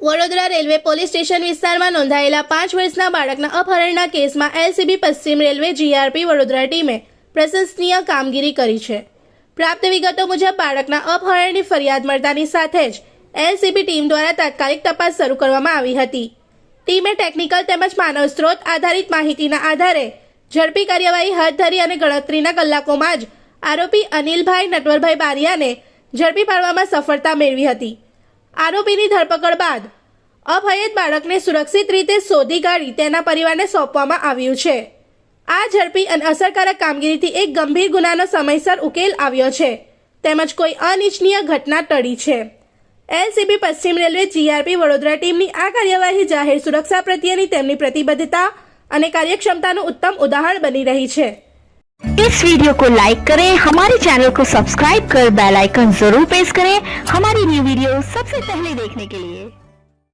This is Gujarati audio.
રેલવે પોલીસ સ્ટેશન વિસ્તારમાં નોંધાયેલા પાંચ વર્ષના બાળકના અપહરણના કેસમાં એલસીબી પશ્ચિમ રેલવે જીઆરપી વડોદરા ટીમે પ્રશંસનીય કામગીરી કરી છે. પ્રાપ્ત વિગતો મુજબ બાળકના અપહરણની ફરિયાદ મળતાની સાથે જ એલસીબી ટીમ દ્વારા તાત્કાલિક તપાસ શરૂ કરવામાં આવી હતી. ટીમે ટેકનિકલ તેમજ માનવ સ્ત્રોત આધારિત માહિતીના આધારે ઝડપી કાર્યવાહી હાથ ધરી અને ગણતરીના કલાકોમાં જ આરોપી અનિલભાઈ નટવરભાઈ બારિયાને ઝડપી પાડવામાં સફળતા મેળવી હતી. આરોપીની ધરપકડ બાદ અભયત બાળકને સુરક્ષિત રીતે શોધી કાઢી તેના પરિવારને સોંપવામાં આવ્યું છે આ ઝડપી અને અસરકારક કામગીરીથી એક ગંભીર ગુનાનો સમયસર ઉકેલ આવ્યો છે તેમજ કોઈ અનિચ્છનીય ઘટના ટળી છે એલસીબી પશ્ચિમ રેલવે જીઆરપી વડોદરા ટીમની આ કાર્યવાહી જાહેર સુરક્ષા પ્રત્યેની તેમની પ્રતિબદ્ધતા અને કાર્યક્ષમતાનું ઉત્તમ ઉદાહરણ બની રહી છે इस वीडियो को लाइक करें हमारे चैनल को सब्सक्राइब कर बेल आइकन जरूर प्रेस करें हमारी न्यू वीडियो सबसे पहले देखने के लिए